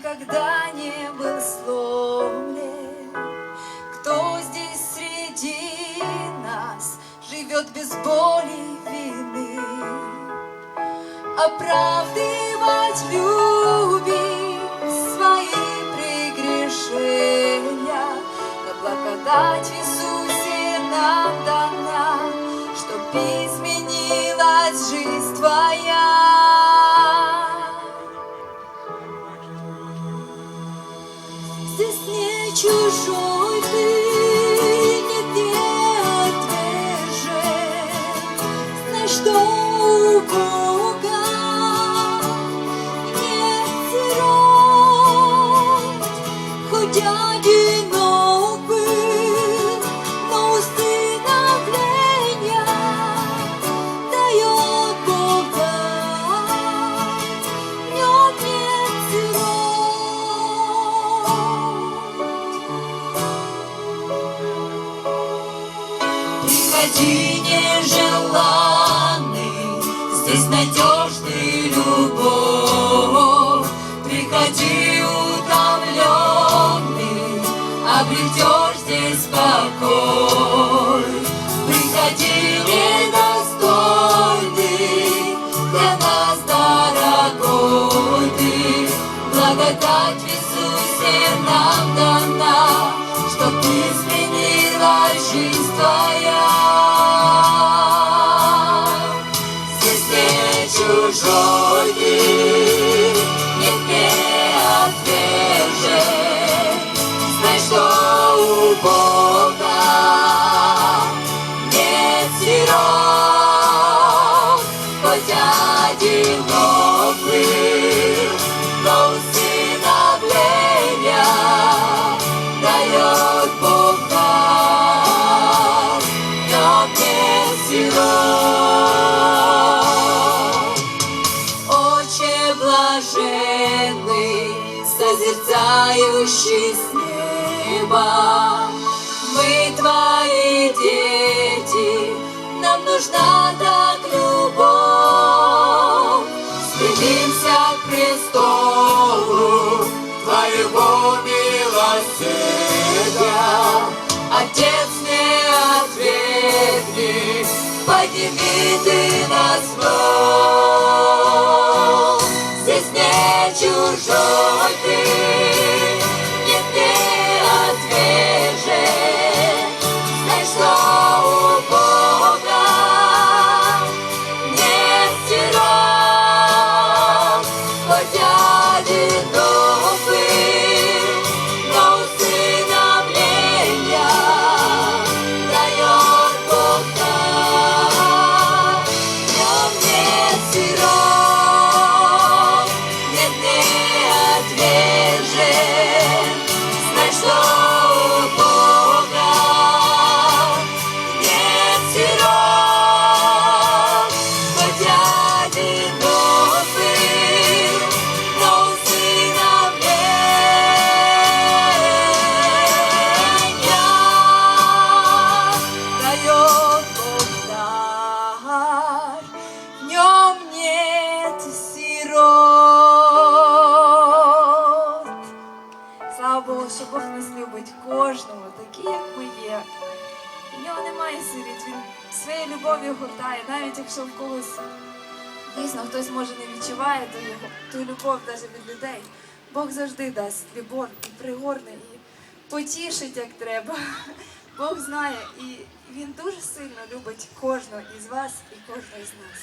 никогда не был сломлен. Кто здесь среди нас живет без боли вины? Оправдывать любить свои прегрешения, но благодать Иисусе нам дана, чтоб изменилась жизнь твоя. Не чужой ты, Приходи, нежеланный, здесь надежный любовь. Приходи, утомленный, обретешь здесь покой. Приходи, недостойный, для нас дорогой ты. Благодать Иисусе нам дана, чтоб изменилась жизнь твоя. Здесь не чужой ты, нет, не отвержен. Знай, что у Бога нет сирот, хоть одинок Отче блаженный, созерцающий с неба, мы твои дети, нам нужна так любовь. Стремимся к престолу твоего милосердия. Отец, не отвергни, подними ты нас вновь. Що Бог нас любить кожного, такі, як ми є. В нього немає сиріт, він своєю любов'ю гортає, навіть якщо в когось дійсно хтось може не відчуває ту, ту любов навіть від людей. Бог завжди дасть любов і пригорне, і потішить, як треба. Бог знає, і він дуже сильно любить кожного із вас і кожного із нас.